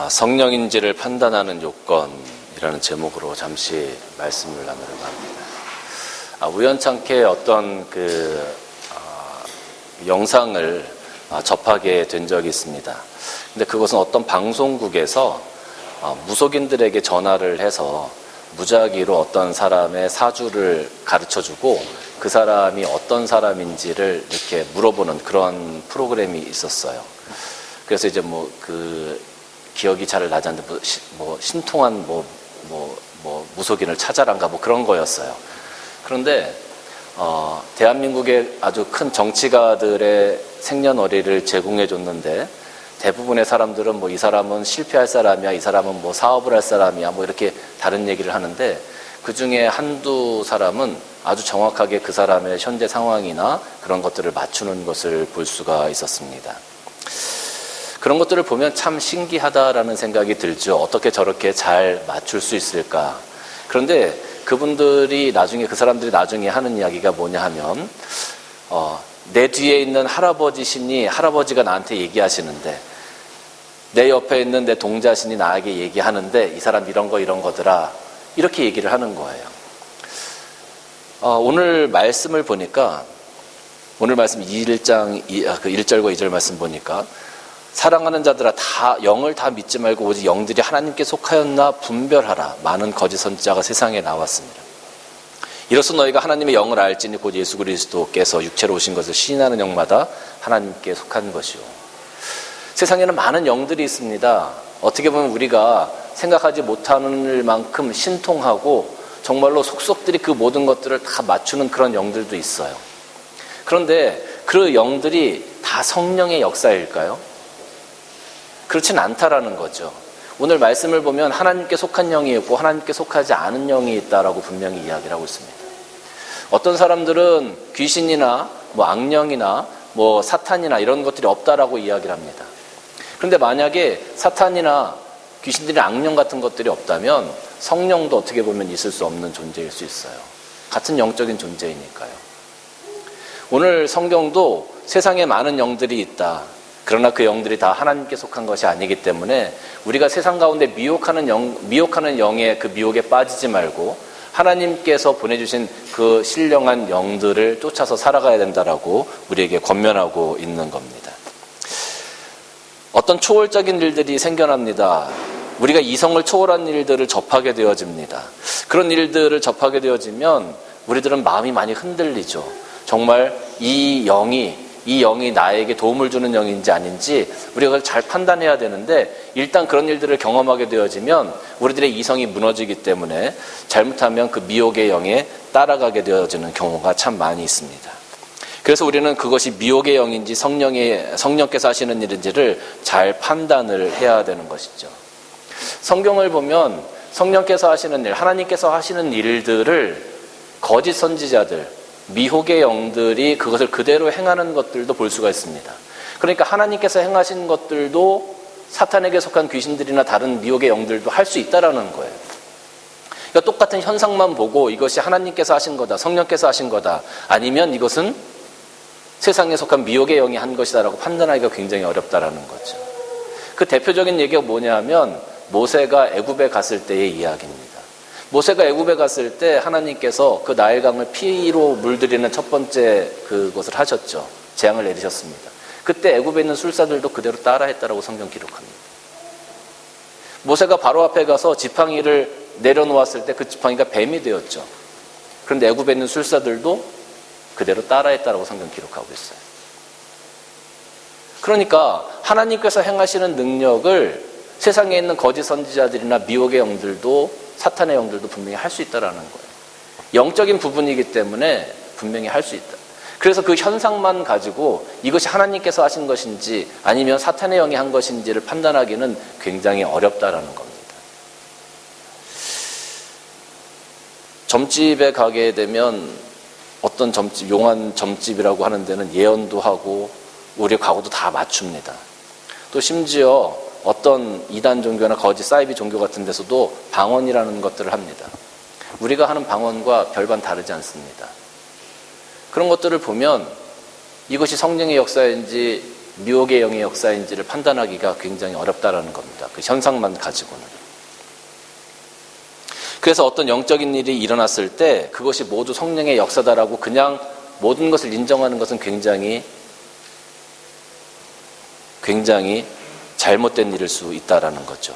아, 성령인지를 판단하는 요건이라는 제목으로 잠시 말씀을 나누려고 합니다. 아, 우연찮게 어떤 그 아, 영상을 아, 접하게 된 적이 있습니다. 근데 그것은 어떤 방송국에서 아, 무속인들에게 전화를 해서 무작위로 어떤 사람의 사주를 가르쳐 주고 그 사람이 어떤 사람인지를 이렇게 물어보는 그런 프로그램이 있었어요. 그래서 이제 뭐 그 기억이 잘 나지 않는데 뭐, 시- 뭐 신통한 뭐, 뭐, 뭐 무속인을 찾아란가 뭐 그런 거였어요. 그런데 어, 대한민국의 아주 큰 정치가들의 생년월일을 제공해 줬는데 대부분의 사람들은 뭐 이 사람은 실패할 사람이야, 이 사람은 뭐 사업을 할 사람이야, 뭐 이렇게 다른 얘기를 하는데 그 중에 한두 사람은 아주 정확하게 그 사람의 현재 상황이나 그런 것들을 맞추는 것을 볼 수가 있었습니다. 그런 것들을 보면 참 신기하다라는 생각이 들죠. 어떻게 저렇게 잘 맞출 수 있을까. 그런데 그분들이 나중에, 그 사람들이 나중에 하는 이야기가 뭐냐 하면, 어, 내 뒤에 있는 할아버지 신이 할아버지가 나한테 얘기하시는데, 내 옆에 있는 내 동자신이 나에게 얘기하는데, 이 사람 이런 거 이런 거더라. 이렇게 얘기를 하는 거예요. 어, 오늘 말씀을 보니까, 오늘 말씀 1장, 그 1절과 2절 말씀 보니까, 사랑하는 자들아 다 영을 다 믿지 말고 오직 영들이 하나님께 속하였나 분별하라 많은 거짓 선지자가 세상에 나왔습니다. 이로써 너희가 하나님의 영을 알지니 곧 예수 그리스도께서 육체로 오신 것을 시인하는 영마다 하나님께 속한 것이요. 세상에는 많은 영들이 있습니다. 어떻게 보면 우리가 생각하지 못하는 만큼 신통하고 정말로 속속들이 그 모든 것들을 다 맞추는 그런 영들도 있어요. 그런데 그 영들이 다 성령의 역사일까요? 그렇진 않다라는 거죠. 오늘 말씀을 보면 하나님께 속한 영이 있고 하나님께 속하지 않은 영이 있다라고 분명히 이야기를 하고 있습니다. 어떤 사람들은 귀신이나 뭐 악령이나 뭐 사탄이나 이런 것들이 없다라고 이야기를 합니다. 그런데 만약에 사탄이나 귀신들이 악령 같은 것들이 없다면 성령도 어떻게 보면 있을 수 없는 존재일 수 있어요. 같은 영적인 존재이니까요. 오늘 성경도 세상에 많은 영들이 있다. 그러나 그 영들이 다 하나님께 속한 것이 아니기 때문에 우리가 세상 가운데 미혹하는 영, 미혹하는 영의 그 미혹에 빠지지 말고 하나님께서 보내주신 그 신령한 영들을 쫓아서 살아가야 된다라고 우리에게 권면하고 있는 겁니다. 어떤 초월적인 일들이 생겨납니다. 우리가 이성을 초월한 일들을 접하게 되어집니다. 그런 일들을 접하게 되어지면 우리들은 마음이 많이 흔들리죠. 정말 이 영이 이 영이 나에게 도움을 주는 영인지 아닌지 우리가 그걸 잘 판단해야 되는데 일단 그런 일들을 경험하게 되어지면 우리들의 이성이 무너지기 때문에 잘못하면 그 미혹의 영에 따라가게 되어지는 경우가 참 많이 있습니다. 그래서 우리는 그것이 미혹의 영인지 성령의 성령께서 하시는 일인지를 잘 판단을 해야 되는 것이죠. 성경을 보면 성령께서 하시는 일, 하나님께서 하시는 일들을 거짓 선지자들, 미혹의 영들이 그것을 그대로 행하는 것들도 볼 수가 있습니다. 그러니까 하나님께서 행하신 것들도 사탄에게 속한 귀신들이나 다른 미혹의 영들도 할 수 있다라는 거예요. 그러니까 똑같은 현상만 보고 이것이 하나님께서 하신 거다, 성령께서 하신 거다, 아니면 이것은 세상에 속한 미혹의 영이 한 것이다라고 판단하기가 굉장히 어렵다라는 거죠. 그 대표적인 얘기가 뭐냐면 모세가 애굽에 갔을 때의 이야기입니다. 모세가 애굽에 갔을 때 하나님께서 그 나일강을 피로 물들이는 첫 번째 그것을 하셨죠. 재앙을 내리셨습니다. 그때 애굽에 있는 술사들도 그대로 따라했다라고 성경 기록합니다. 모세가 바로 앞에 가서 지팡이를 내려놓았을 때 그 지팡이가 뱀이 되었죠. 그런데 애굽에 있는 술사들도 그대로 따라했다라고 성경 기록하고 있어요. 그러니까 하나님께서 행하시는 능력을 세상에 있는 거짓 선지자들이나 미혹의 영들도 사탄의 영들도 분명히 할 수 있다라는 거예요. 영적인 부분이기 때문에 분명히 할 수 있다. 그래서 그 현상만 가지고 이것이 하나님께서 하신 것인지 아니면 사탄의 영이 한 것인지를 판단하기는 굉장히 어렵다라는 겁니다. 점집에 가게 되면 어떤 점집, 용한 점집이라고 하는 데는 예언도 하고 우리 과거도 다 맞춥니다. 또 심지어 어떤 이단 종교나 거짓 사이비 종교 같은 데서도 방언이라는 것들을 합니다. 우리가 하는 방언과 별반 다르지 않습니다. 그런 것들을 보면 이것이 성령의 역사인지 미혹의 영의 역사인지를 판단하기가 굉장히 어렵다라는 겁니다. 그 현상만 가지고는. 그래서 어떤 영적인 일이 일어났을 때 그것이 모두 성령의 역사다라고 그냥 모든 것을 인정하는 것은 굉장히 굉장히 잘못된 일일 수 있다라는 거죠.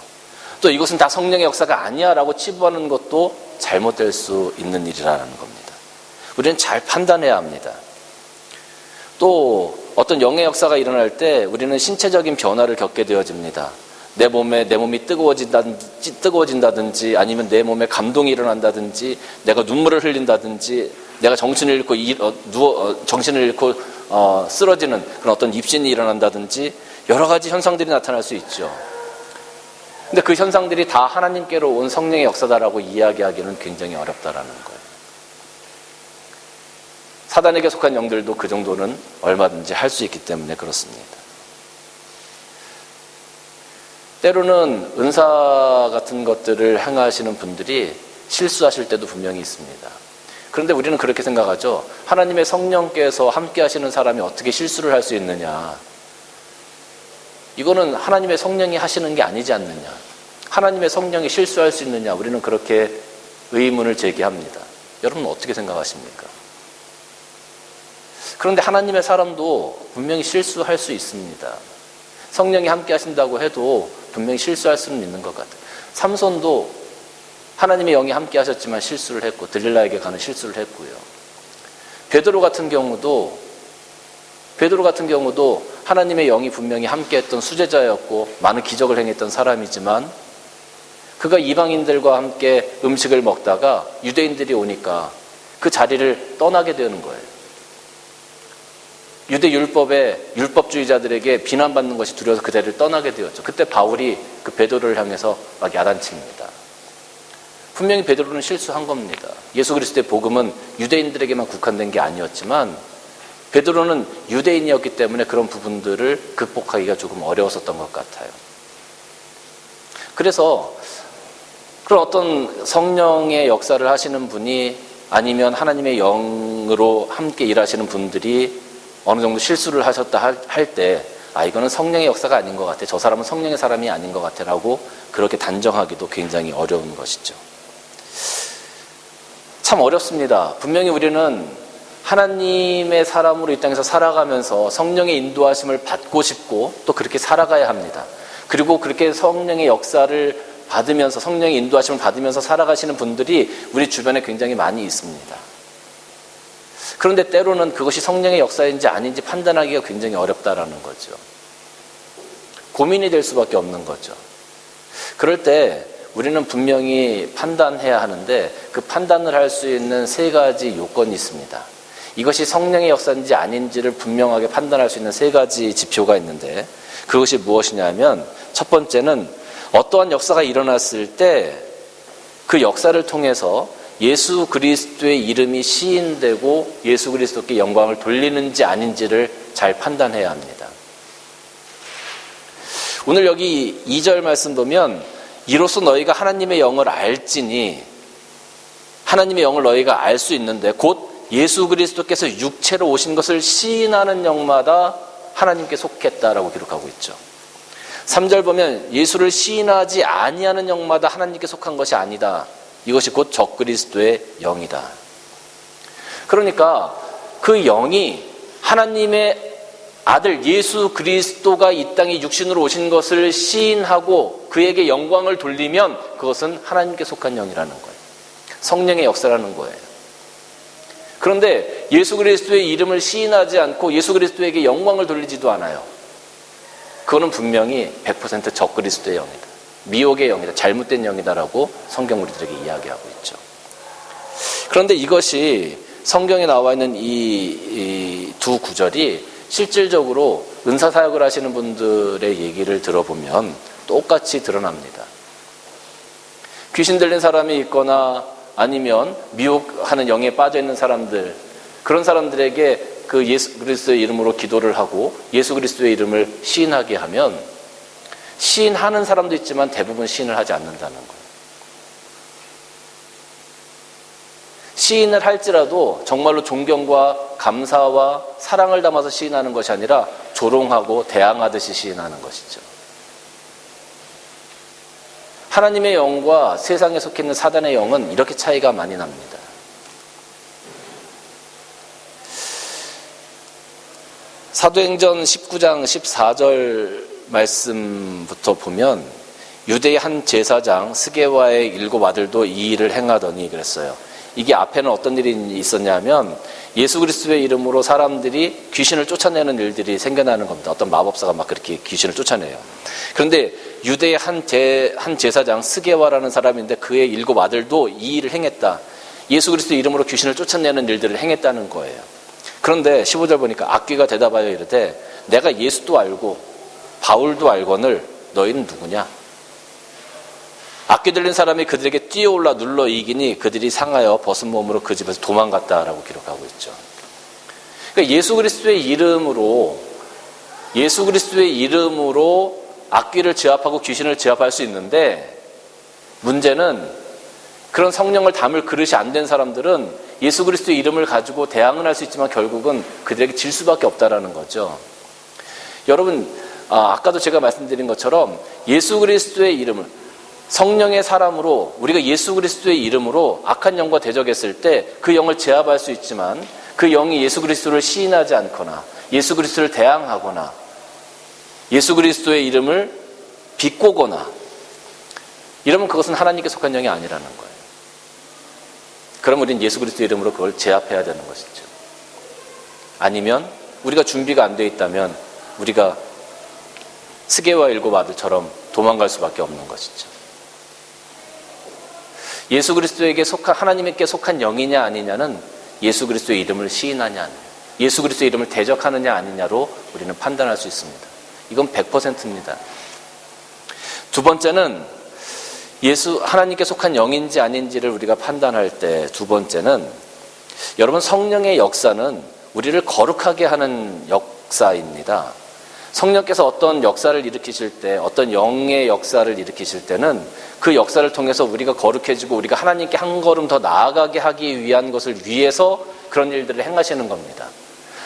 또 이것은 다 성령의 역사가 아니야라고 치부하는 것도 잘못될 수 있는 일이라는 겁니다. 우리는 잘 판단해야 합니다. 또 어떤 영의 역사가 일어날 때 우리는 신체적인 변화를 겪게 되어집니다. 내 몸에 내 몸이 뜨거워진다든지, 뜨거워진다든지 아니면 내 몸에 감동이 일어난다든지 내가 눈물을 흘린다든지 내가 정신을 잃고 이, 어, 누워 어, 정신을 잃고 어, 쓰러지는 그런 어떤 입신이 일어난다든지 여러 가지 현상들이 나타날 수 있죠. 근데 그 현상들이 다 하나님께로 온 성령의 역사다라고 이야기하기는 굉장히 어렵다라는 거예요. 사단에게 속한 영들도 그 정도는 얼마든지 할 수 있기 때문에 그렇습니다. 때로는 은사 같은 것들을 행하시는 분들이 실수하실 때도 분명히 있습니다. 그런데 우리는 그렇게 생각하죠. 하나님의 성령께서 함께 하시는 사람이 어떻게 실수를 할 수 있느냐. 이거는 하나님의 성령이 하시는 게 아니지 않느냐. 하나님의 성령이 실수할 수 있느냐. 우리는 그렇게 의문을 제기합니다. 여러분 어떻게 생각하십니까? 그런데 하나님의 사람도 분명히 실수할 수 있습니다. 성령이 함께 하신다고 해도 분명히 실수할 수는 있는 것 같아요. 삼손도 하나님의 영이 함께 하셨지만 실수를 했고 들릴라에게 가는 실수를 했고요. 베드로 같은 경우도 베드로 같은 경우도 하나님의 영이 분명히 함께 했던 수제자였고 많은 기적을 행했던 사람이지만 그가 이방인들과 함께 음식을 먹다가 유대인들이 오니까 그 자리를 떠나게 되는 거예요. 유대 율법에 율법주의자들에게 비난받는 것이 두려워서 그 자리를 떠나게 되었죠. 그때 바울이 그 베드로를 향해서 막 야단칩니다. 분명히 베드로는 실수한 겁니다. 예수 그리스도의 복음은 유대인들에게만 국한된 게 아니었지만 베드로는 유대인이었기 때문에 그런 부분들을 극복하기가 조금 어려웠었던 것 같아요. 그래서 그런 어떤 성령의 역사를 하시는 분이 아니면 하나님의 영으로 함께 일하시는 분들이 어느 정도 실수를 하셨다 할 때, 아, 이거는 성령의 역사가 아닌 것 같아. 저 사람은 성령의 사람이 아닌 것 같아. 라고 그렇게 단정하기도 굉장히 어려운 것이죠. 참 어렵습니다. 분명히 우리는 하나님의 사람으로 이 땅에서 살아가면서 성령의 인도하심을 받고 싶고 또 그렇게 살아가야 합니다. 그리고 그렇게 성령의 역사를 받으면서 성령의 인도하심을 받으면서 살아가시는 분들이 우리 주변에 굉장히 많이 있습니다. 그런데 때로는 그것이 성령의 역사인지 아닌지 판단하기가 굉장히 어렵다라는 거죠. 고민이 될 수밖에 없는 거죠. 그럴 때 우리는 분명히 판단해야 하는데 그 판단을 할 수 있는 세 가지 요건이 있습니다. 이것이 성령의 역사인지 아닌지를 분명하게 판단할 수 있는 세 가지 지표가 있는데 그것이 무엇이냐면 첫 번째는 어떠한 역사가 일어났을 때 그 역사를 통해서 예수 그리스도의 이름이 시인되고 예수 그리스도께 영광을 돌리는지 아닌지를 잘 판단해야 합니다. 오늘 여기 2절 말씀 보면 이로써 너희가 하나님의 영을 알지니 하나님의 영을 너희가 알 수 있는데 곧 예수 그리스도께서 육체로 오신 것을 시인하는 영마다 하나님께 속했다라고 기록하고 있죠. 3절 보면 예수를 시인하지 아니하는 영마다 하나님께 속한 것이 아니다. 이것이 곧 적그리스도의 영이다. 그러니까 그 영이 하나님의 아들 예수 그리스도가 이 땅에 육신으로 오신 것을 시인하고 그에게 영광을 돌리면 그것은 하나님께 속한 영이라는 거예요. 성령의 역사라는 거예요. 그런데 예수 그리스도의 이름을 시인하지 않고 예수 그리스도에게 영광을 돌리지도 않아요. 그거는 분명히 100% 적그리스도의 영이다. 미혹의 영이다. 잘못된 영이다라고 성경 우리들에게 이야기하고 있죠. 그런데 이것이 성경에 나와 있는 이 두 구절이 실질적으로 은사 사역을 하시는 분들의 얘기를 들어보면 똑같이 드러납니다. 귀신 들린 사람이 있거나 아니면 미혹하는 영에 빠져 있는 사람들 그런 사람들에게 그 예수 그리스도의 이름으로 기도를 하고 예수 그리스도의 이름을 시인하게 하면 시인하는 사람도 있지만 대부분 시인을 하지 않는다는 거예요. 시인을 할지라도 정말로 존경과 감사와 사랑을 담아서 시인하는 것이 아니라 조롱하고 대항하듯이 시인하는 것이죠. 하나님의 영과 세상에 속해 있는 사단의 영은 이렇게 차이가 많이 납니다. 사도행전 19장 14절 말씀부터 보면 유대의 한 제사장 스게와의 일곱 아들도 이 일을 행하더니 그랬어요. 이게 앞에는 어떤 일이 있었냐면 예수 그리스도의 이름으로 사람들이 귀신을 쫓아내는 일들이 생겨나는 겁니다. 어떤 마법사가 막 그렇게 귀신을 쫓아내요. 그런데 유대의 한, 제, 한 제사장 스게와라는 사람인데 그의 일곱 아들도 이 일을 행했다. 예수 그리스도 이름으로 귀신을 쫓아내는 일들을 행했다는 거예요. 그런데 15절 보니까 악귀가 대답하여 이르되 내가 예수도 알고 바울도 알거늘 너희는 누구냐? 악귀 들린 사람이 그들에게 뛰어올라 눌러 이기니 그들이 상하여 벗은 몸으로 그 집에서 도망갔다라고 기록하고 있죠. 그러니까 예수 그리스도의 이름으로 예수 그리스도의 이름으로 악귀를 제압하고 귀신을 제압할 수 있는데 문제는 그런 성령을 담을 그릇이 안 된 사람들은 예수 그리스도의 이름을 가지고 대항은 할 수 있지만 결국은 그들에게 질 수밖에 없다라는 거죠. 여러분, 아, 까도 제가 말씀드린 것처럼 예수 그리스도의 이름을 성령의 사람으로 우리가 예수 그리스도의 이름으로 악한 영과 대적했을 때 그 영을 제압할 수 있지만 그 영이 예수 그리스도를 시인하지 않거나 예수 그리스도를 대항하거나 예수 그리스도의 이름을 비꼬거나 이러면 그것은 하나님께 속한 영이 아니라는 거예요. 그럼 우리는 예수 그리스도 이름으로 그걸 제압해야 되는 것이죠. 아니면 우리가 준비가 안 돼 있다면 우리가 스게와 일곱 아들처럼 도망갈 수밖에 없는 것이죠. 예수 그리스도에게 속한 하나님께 속한 영이냐 아니냐는 예수 그리스도의 이름을 시인하냐 예수 그리스도의 이름을 대적하느냐 아니냐로 우리는 판단할 수 있습니다. 이건 100%입니다. 두 번째는 예수 하나님께 속한 영인지 아닌지를 우리가 판단할 때 두 번째는 여러분 성령의 역사는 우리를 거룩하게 하는 역사입니다. 성령께서 어떤 역사를 일으키실 때, 어떤 영의 역사를 일으키실 때는 그 역사를 통해서 우리가 거룩해지고 우리가 하나님께 한 걸음 더 나아가게 하기 위한 것을 위해서 그런 일들을 행하시는 겁니다.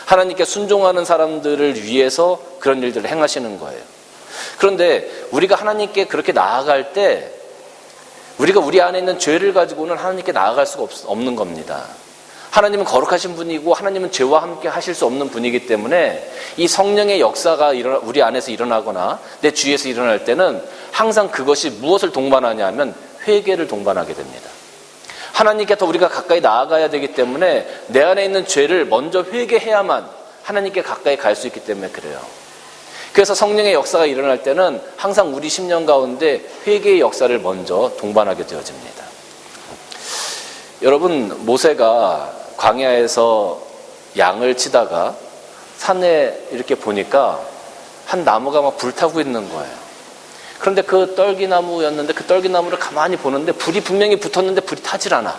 하나님께 순종하는 사람들을 위해서 그런 일들을 행하시는 거예요. 그런데 우리가 하나님께 그렇게 나아갈 때 우리가 우리 안에 있는 죄를 가지고는 하나님께 나아갈 수가 없, 는 겁니다. 하나님은 거룩하신 분이고 하나님은 죄와 함께 하실 수 없는 분이기 때문에 이 성령의 역사가 우리 안에서 일어나거나 내 주위에서 일어날 때는 항상 그것이 무엇을 동반하냐 하면 회개를 동반하게 됩니다. 하나님께 더 우리가 가까이 나아가야 되기 때문에 내 안에 있는 죄를 먼저 회개해야만 하나님께 가까이 갈 수 있기 때문에 그래요. 그래서 성령의 역사가 일어날 때는 항상 우리 심령 가운데 회개의 역사를 먼저 동반하게 되어집니다. 여러분, 모세가 광야에서 양을 치다가 산에 이렇게 보니까 한 나무가 막 불타고 있는 거예요. 그런데 그 떨기나무였는데 그 떨기나무를 가만히 보는데 불이 분명히 붙었는데 불이 타질 않아.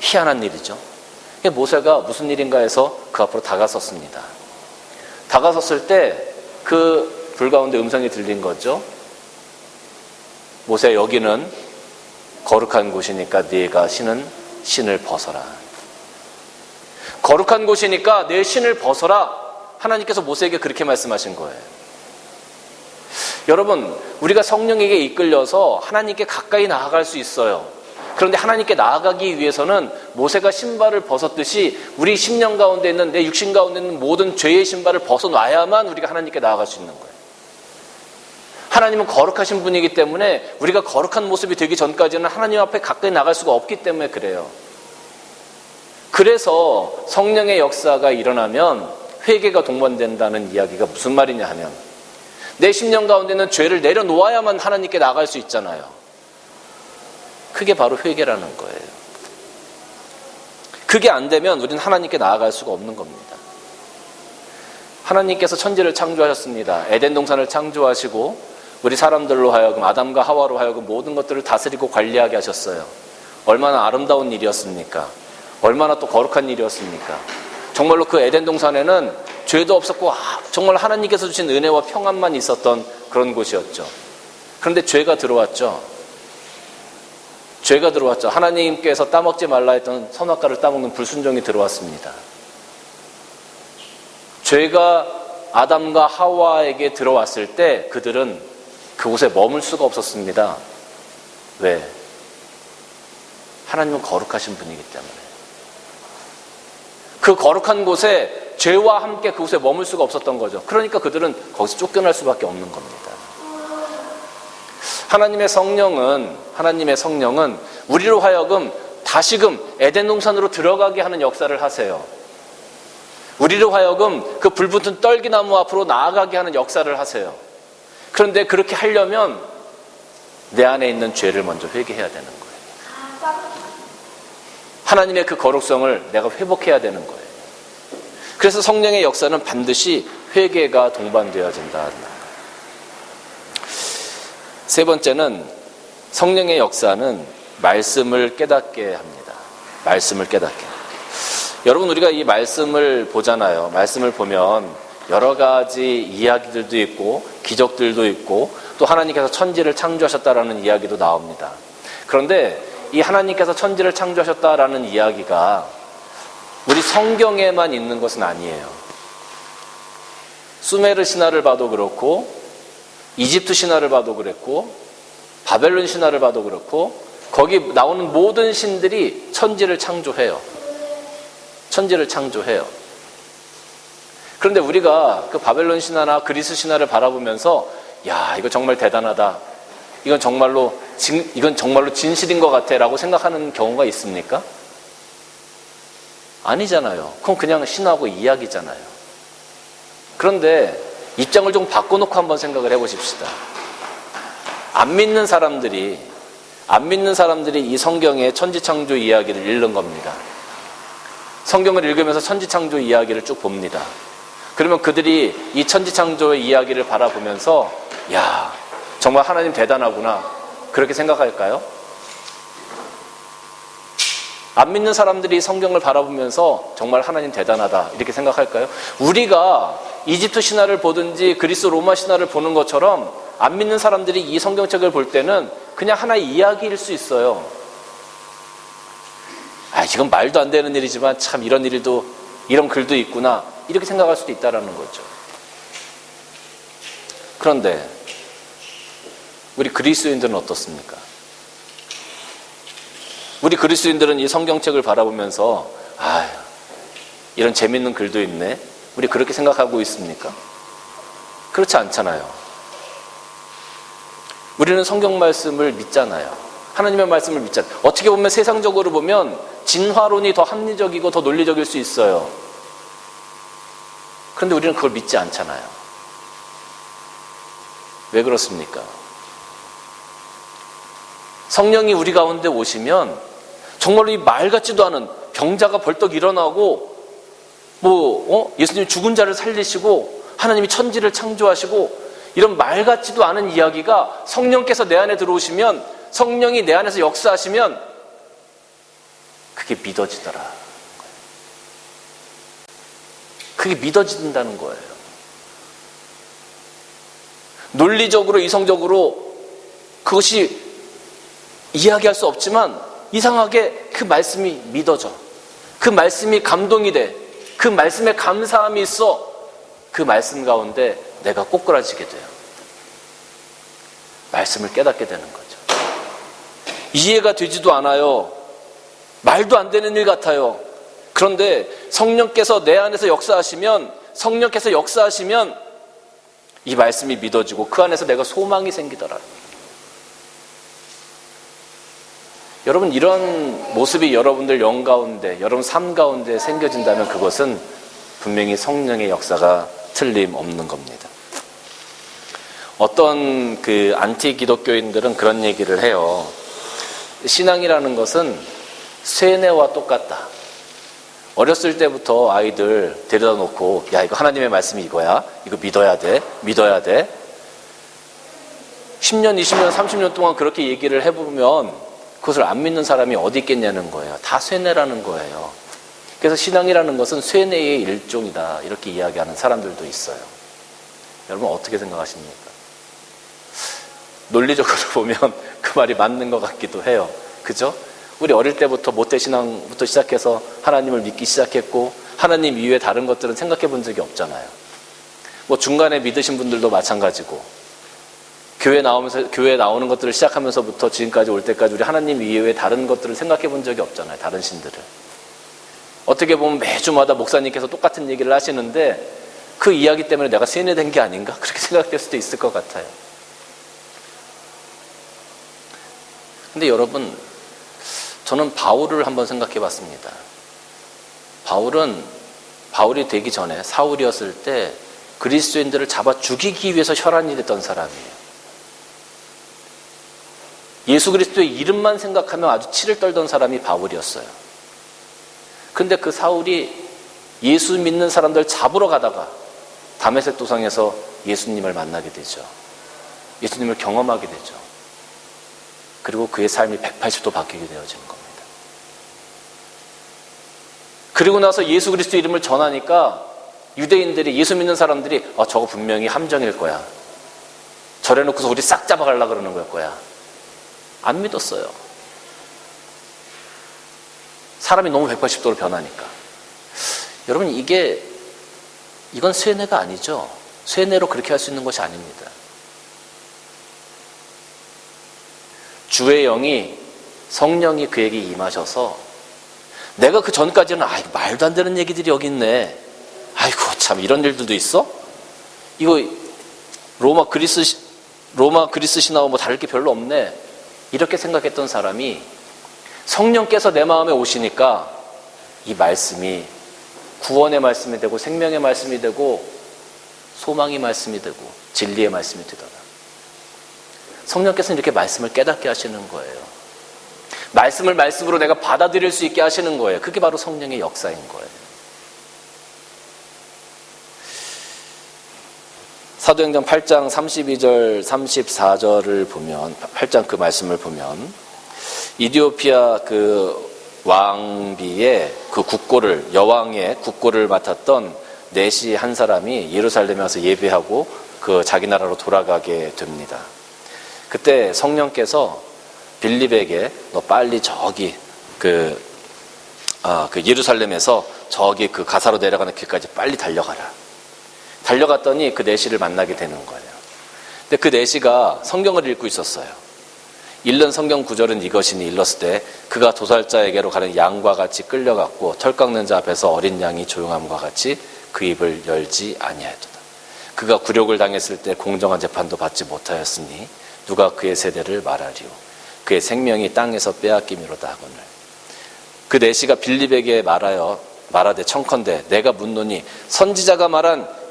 희한한 일이죠. 모세가 무슨 일인가 해서 그 앞으로 다가섰습니다. 다가섰을 때 그 불 가운데 음성이 들린 거죠. 모세 여기는 거룩한 곳이니까 네가 신은 신을 벗어라. 거룩한 곳이니까 내 신을 벗어라. 하나님께서 모세에게 그렇게 말씀하신 거예요. 여러분, 우리가 성령에게 이끌려서 하나님께 가까이 나아갈 수 있어요. 그런데 하나님께 나아가기 위해서는 모세가 신발을 벗었듯이 우리 심령 가운데 있는 내 육신 가운데 있는 모든 죄의 신발을 벗어놔야만 우리가 하나님께 나아갈 수 있는 거예요. 하나님은 거룩하신 분이기 때문에 우리가 거룩한 모습이 되기 전까지는 하나님 앞에 가까이 나갈 수가 없기 때문에 그래요. 그래서 성령의 역사가 일어나면 회개가 동반된다는 이야기가 무슨 말이냐 하면 내 심령 가운데는 죄를 내려놓아야만 하나님께 나갈 수 있잖아요. 그게 바로 회개라는 거예요. 그게 안 되면 우리는 하나님께 나아갈 수가 없는 겁니다. 하나님께서 천지를 창조하셨습니다. 에덴 동산을 창조하시고 우리 사람들로 하여금 아담과 하와로 하여금 모든 것들을 다스리고 관리하게 하셨어요. 얼마나 아름다운 일이었습니까? 얼마나 또 거룩한 일이었습니까? 정말로 그 에덴 동산에는 죄도 없었고 아, 정말 하나님께서 주신 은혜와 평안만 있었던 그런 곳이었죠. 그런데 죄가 들어왔죠. 죄가 들어왔죠. 하나님께서 따먹지 말라 했던 선악과를 따먹는 불순종이 들어왔습니다. 죄가 아담과 하와에게 들어왔을 때 그들은 그곳에 머물 수가 없었습니다. 왜? 하나님은 거룩하신 분이기 때문에. 그 거룩한 곳에 죄와 함께 그곳에 머물 수가 없었던 거죠. 그러니까 그들은 거기서 쫓겨날 수밖에 없는 겁니다. 하나님의 성령은 하나님의 성령은 우리로 하여금 다시금 에덴 동산으로 들어가게 하는 역사를 하세요. 우리로 하여금 그 불붙은 떨기나무 앞으로 나아가게 하는 역사를 하세요. 그런데 그렇게 하려면 내 안에 있는 죄를 먼저 회개해야 되는 거예요. 하나님의 그 거룩성을 내가 회복해야 되는 거예요. 그래서 성령의 역사는 반드시 회개가 동반되어야 된다. 세 번째는 성령의 역사는 말씀을 깨닫게 합니다. 말씀을 깨닫게. 여러분 우리가 이 말씀을 보잖아요. 말씀을 보면 여러 가지 이야기들도 있고 기적들도 있고 또 하나님께서 천지를 창조하셨다라는 이야기도 나옵니다. 그런데 이 하나님께서 천지를 창조하셨다라는 이야기가 우리 성경에만 있는 것은 아니에요. 수메르 신화를 봐도 그렇고 이집트 신화를 봐도 그랬고 바벨론 신화를 봐도 그렇고 거기 나오는 모든 신들이 천지를 창조해요. 천지를 창조해요. 그런데 우리가 그 바벨론 신화나 그리스 신화를 바라보면서 야 이거 정말 대단하다. 이건 정말로 진, 이건 정말로 진실인 것 같아라고 생각하는 경우가 있습니까? 아니잖아요. 그건 그냥 신화고 이야기잖아요. 그런데 입장을 좀 바꿔놓고 한번 생각을 해보십시다. 안 믿는 사람들이 안 믿는 사람들이 이 성경의 천지창조 이야기를 읽는 겁니다. 성경을 읽으면서 천지창조 이야기를 쭉 봅니다. 그러면 그들이 이 천지창조의 이야기를 바라보면서 야 정말 하나님 대단하구나 그렇게 생각할까요? 안 믿는 사람들이 성경을 바라보면서 정말 하나님 대단하다 이렇게 생각할까요? 우리가 이집트 신화를 보든지 그리스 로마 신화를 보는 것처럼 안 믿는 사람들이 이 성경책을 볼 때는 그냥 하나의 이야기일 수 있어요. 아, 이건 말도 안 되는 일이지만 참 이런 일도 이런 글도 있구나 이렇게 생각할 수도 있다라는 거죠. 그런데 우리 그리스도인들은 어떻습니까? 우리 그리스도인들은 이 성경책을 바라보면서 아, 이런 재밌는 글도 있네. 우리 그렇게 생각하고 있습니까? 그렇지 않잖아요. 우리는 성경 말씀을 믿잖아요. 하나님의 말씀을 믿잖아요. 어떻게 보면 세상적으로 보면 진화론이 더 합리적이고 더 논리적일 수 있어요. 그런데 우리는 그걸 믿지 않잖아요. 왜 그렇습니까? 성령이 우리 가운데 오시면 정말로 이 말 같지도 않은 병자가 벌떡 일어나고 뭐 어? 예수님 죽은 자를 살리시고 하나님이 천지를 창조하시고 이런 말 같지도 않은 이야기가 성령께서 내 안에 들어오시면 성령이 내 안에서 역사하시면 그게 믿어지더라. 그게 믿어진다는 거예요. 논리적으로 이성적으로 그것이 이야기할 수 없지만 이상하게 그 말씀이 믿어져. 그 말씀이 감동이 돼. 그 말씀에 감사함이 있어. 그 말씀 가운데 내가 꼬꾸라지게 돼요. 말씀을 깨닫게 되는 거죠. 이해가 되지도 않아요. 말도 안 되는 일 같아요. 그런데 성령께서 내 안에서 역사하시면, 성령께서 역사하시면 이 말씀이 믿어지고 그 안에서 내가 소망이 생기더라. 여러분, 이런 모습이 여러분들 영 가운데, 여러분 삶 가운데 생겨진다면 그것은 분명히 성령의 역사가 틀림없는 겁니다. 어떤 그 안티 기독교인들은 그런 얘기를 해요. 신앙이라는 것은 세뇌와 똑같다. 어렸을 때부터 아이들 데려다 놓고, 야, 이거 하나님의 말씀이 이거야. 이거 믿어야 돼. 믿어야 돼. 10년, 20년, 30년 동안 그렇게 얘기를 해보면 그것을 안 믿는 사람이 어디 있겠냐는 거예요. 다 쇠뇌라는 거예요. 그래서 신앙이라는 것은 쇠뇌의 일종이다. 이렇게 이야기하는 사람들도 있어요. 여러분 어떻게 생각하십니까? 논리적으로 보면 그 말이 맞는 것 같기도 해요. 그죠? 우리 어릴 때부터 모태신앙부터 시작해서 하나님을 믿기 시작했고 하나님 이외에 다른 것들은 생각해 본 적이 없잖아요. 뭐 중간에 믿으신 분들도 마찬가지고 교회 나오면서 교회 나오는 것들을 시작하면서부터 지금까지 올 때까지 우리 하나님 이외에 다른 것들을 생각해 본 적이 없잖아요. 다른 신들을. 어떻게 보면 매주마다 목사님께서 똑같은 얘기를 하시는데 그 이야기 때문에 내가 세뇌된 게 아닌가? 그렇게 생각될 수도 있을 것 같아요. 근데 여러분, 저는 바울을 한번 생각해 봤습니다. 바울은 바울이 되기 전에 사울이었을 때 그리스도인들을 잡아 죽이기 위해서 혈안이 됐던 사람이에요. 예수 그리스도의 이름만 생각하면 아주 치를 떨던 사람이 바울이었어요. 근데 그 사울이 예수 믿는 사람들 잡으러 가다가 담에색 도상에서 예수님을 만나게 되죠. 예수님을 경험하게 되죠. 그리고 그의 삶이 180도 바뀌게 되어지는 겁니다. 그리고 나서 예수 그리스도 이름을 전하니까 유대인들이 예수 믿는 사람들이 아, 저거 분명히 함정일 거야. 저래 놓고서 우리 싹 잡아가려 그러는 걸 거야. 안 믿었어요. 사람이 너무 180도로 변하니까. 여러분, 이게, 이건 쇠뇌가 아니죠. 쇠뇌로 그렇게 할 수 있는 것이 아닙니다. 주의 영이, 성령이 그에게 임하셔서 내가 그 전까지는, 아, 말도 안 되는 얘기들이 여기 있네. 아이고, 참, 이런 일들도 있어? 이거, 로마 그리스, 로마 그리스 신하고 뭐 다를 게 별로 없네. 이렇게 생각했던 사람이 성령께서 내 마음에 오시니까 이 말씀이 구원의 말씀이 되고 생명의 말씀이 되고 소망의 말씀이 되고 진리의 말씀이 되더라. 성령께서는 이렇게 말씀을 깨닫게 하시는 거예요. 말씀을 말씀으로 내가 받아들일 수 있게 하시는 거예요. 그게 바로 성령의 역사인 거예요. 사도행전 8장 32절 34절을 보면 8장 그 말씀을 보면 이디오피아 그 왕비의 그 국고를 여왕의 국고를 맡았던 내시 한 사람이 예루살렘에 와서 예배하고 그 자기 나라로 돌아가게 됩니다. 그때 성령께서 빌립에게 너 빨리 저기 그, 아, 그 예루살렘에서 저기 그 가사로 내려가는 길까지 빨리 달려가라. 달려갔더니 그 내시를 만나게 되는 거예요. 근데 그 내시가 성경을 읽고 있었어요. 읽는 성경 구절은 이것이니 읽었을 때 그가 도살자에게로 가는 양과 같이 끌려갔고 털 깎는 자 앞에서 어린 양이 조용함과 같이 그 입을 열지 아니하였도다. 그가 굴욕을 당했을 때 공정한 재판도 받지 못하였으니 누가 그의 세대를 말하리요. 그의 생명이 땅에서 빼앗김이로다 하거늘. 그 내시가 빌립에게 말하여 말하되 청컨대 내가 묻노니 선지자가 말한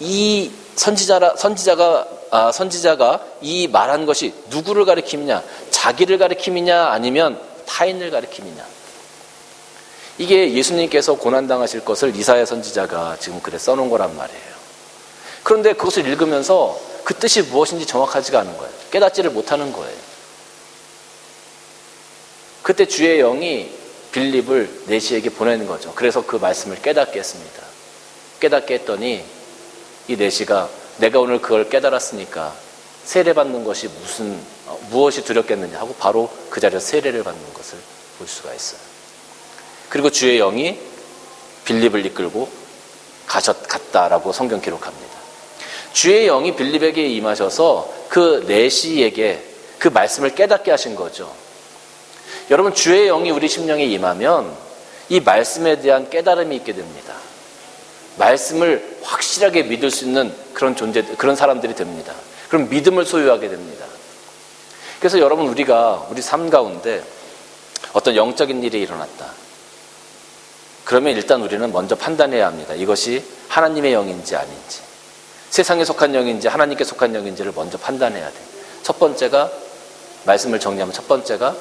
이 선지자라 선지자가 아, 선지자가 이 말한 것이 누구를 가리킴이냐? 자기를 가리킴이냐? 아니면 타인을 가리킴이냐? 이게 예수님께서 고난당하실 것을 이사야 선지자가 지금 글에 써놓은 거란 말이에요. 그런데 그것을 읽으면서 그 뜻이 무엇인지 정확하지가 않은 거예요. 깨닫지를 못하는 거예요. 그때 주의 영이 빌립을 내시에게 보내는 거죠. 그래서 그 말씀을 깨닫게 했습니다. 깨닫게 했더니 이 내시가 내가 오늘 그걸 깨달았으니까 세례받는 것이 무슨 어, 무엇이 두렵겠느냐 하고 바로 그 자리에서 세례를 받는 것을 볼 수가 있어요. 그리고 주의 영이 빌립을 이끌고 가셨 갔다라고 성경 기록합니다. 주의 영이 빌립에게 임하셔서 그 내시에게 그 말씀을 깨닫게 하신 거죠. 여러분 주의 영이 우리 심령에 임하면 이 말씀에 대한 깨달음이 있게 됩니다. 말씀을 확실하게 믿을 수 있는 그런 존재, 그런 사람들이 됩니다. 그럼 믿음을 소유하게 됩니다. 그래서 여러분, 우리가 우리 삶 가운데 어떤 영적인 일이 일어났다. 그러면 일단 우리는 먼저 판단해야 합니다. 이것이 하나님의 영인지 아닌지. 세상에 속한 영인지 하나님께 속한 영인지를 먼저 판단해야 돼. 첫 번째가, 말씀을 정리하면 첫 번째가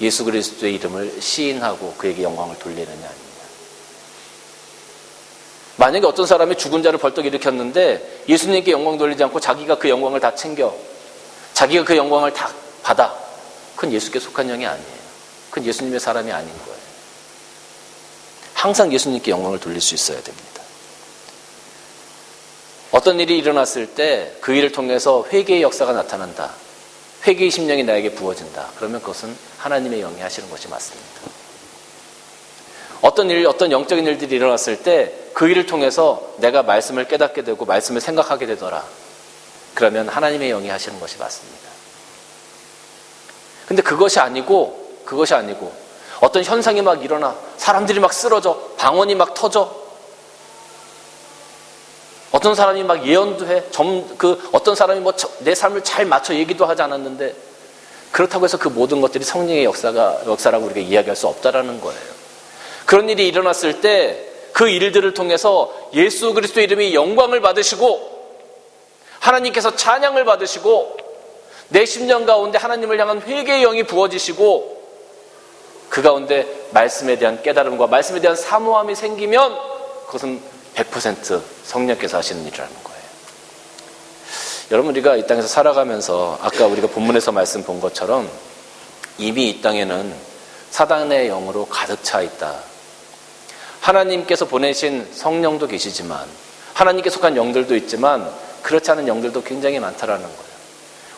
예수 그리스도의 이름을 시인하고 그에게 영광을 돌리느냐 아니냐. 만약에 어떤 사람이 죽은 자를 벌떡 일으켰는데 예수님께 영광 돌리지 않고 자기가 그 영광을 다 챙겨 자기가 그 영광을 다 받아 그건 예수께 속한 영이 아니에요. 그건 예수님의 사람이 아닌 거예요. 항상 예수님께 영광을 돌릴 수 있어야 됩니다. 어떤 일이 일어났을 때 그 일을 통해서 회개의 역사가 나타난다. 회개의 심령이 나에게 부어진다. 그러면 그것은 하나님의 영이 하시는 것이 맞습니다. 어떤 일, 어떤 영적인 일들이 일어났을 때 그 일을 통해서 내가 말씀을 깨닫게 되고 말씀을 생각하게 되더라. 그러면 하나님의 영이 하시는 것이 맞습니다. 근데 그것이 아니고, 그것이 아니고, 어떤 현상이 막 일어나, 사람들이 막 쓰러져, 방언이 막 터져, 어떤 사람이 막 예언도 해, 점, 그, 어떤 사람이 뭐 내 삶을 잘 맞춰 얘기도 하지 않았는데, 그렇다고 해서 그 모든 것들이 성령의 역사가, 역사라고 우리가 이야기할 수 없다라는 거예요. 그런 일이 일어났을 때, 그 일들을 통해서 예수 그리스도 이름이 영광을 받으시고, 하나님께서 찬양을 받으시고, 내 심령 가운데 하나님을 향한 회개의 영이 부어지시고, 그 가운데 말씀에 대한 깨달음과 말씀에 대한 사모함이 생기면, 그것은 100% 성령께서 하시는 일이라는 거예요. 여러분, 우리가 이 땅에서 살아가면서 아까 우리가 본문에서 말씀 본 것처럼 이미 이 땅에는 사단의 영으로 가득 차 있다. 하나님께서 보내신 성령도 계시지만 하나님께 속한 영들도 있지만 그렇지 않은 영들도 굉장히 많다라는 거예요.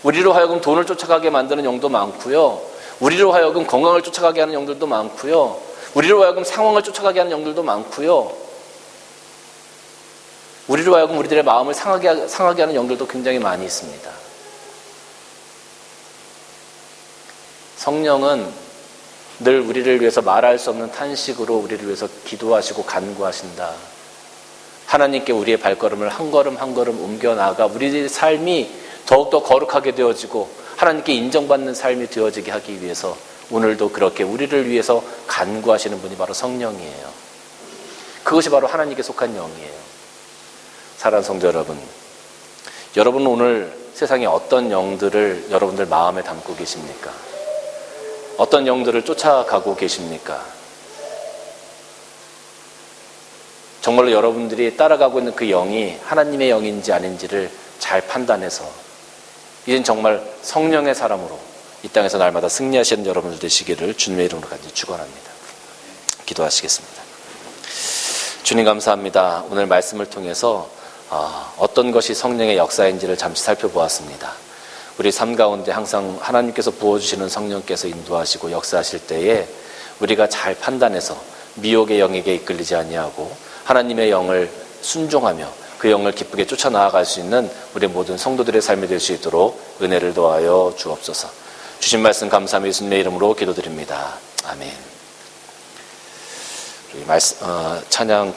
우리로 하여금 돈을 쫓아가게 만드는 영도 많고요. 우리로 하여금 건강을 쫓아가게 하는 영들도 많고요. 우리로 하여금 상황을 쫓아가게 하는 영들도 많고요. 우리로 하여금 우리들의 마음을 상하게, 상하게 하는 영들도 굉장히 많이 있습니다. 성령은 늘 우리를 위해서 말할 수 없는 탄식으로 우리를 위해서 기도하시고 간구하신다. 하나님께 우리의 발걸음을 한 걸음 한 걸음 옮겨 나가 우리의 삶이 더욱더 거룩하게 되어지고 하나님께 인정받는 삶이 되어지게 하기 위해서 오늘도 그렇게 우리를 위해서 간구하시는 분이 바로 성령이에요. 그것이 바로 하나님께 속한 영이에요. 사랑하는 성도 여러분, 여러분은 오늘 세상에 어떤 영들을 여러분들 마음에 담고 계십니까? 어떤 영들을 쫓아가고 계십니까? 정말로 여러분들이 따라가고 있는 그 영이 하나님의 영인지 아닌지를 잘 판단해서 이젠 정말 성령의 사람으로 이 땅에서 날마다 승리하시는 여러분들 되시기를 주님의 이름으로 간절히 축원합니다. 기도하시겠습니다. 주님 감사합니다. 오늘 말씀을 통해서 어, 어떤 것이 성령의 역사인지를 잠시 살펴보았습니다. 우리 삶 가운데 항상 하나님께서 부어주시는 성령께서 인도하시고 역사하실 때에 우리가 잘 판단해서 미혹의 영에게 이끌리지 아니하고 하나님의 영을 순종하며 그 영을 기쁘게 쫓아 나아갈 수 있는 우리 모든 성도들의 삶이 될 수 있도록 은혜를 도하여 주옵소서. 주신 말씀 감사함이 예수님의 이름으로 기도드립니다. 아멘. 우리 말씀, 어, 찬양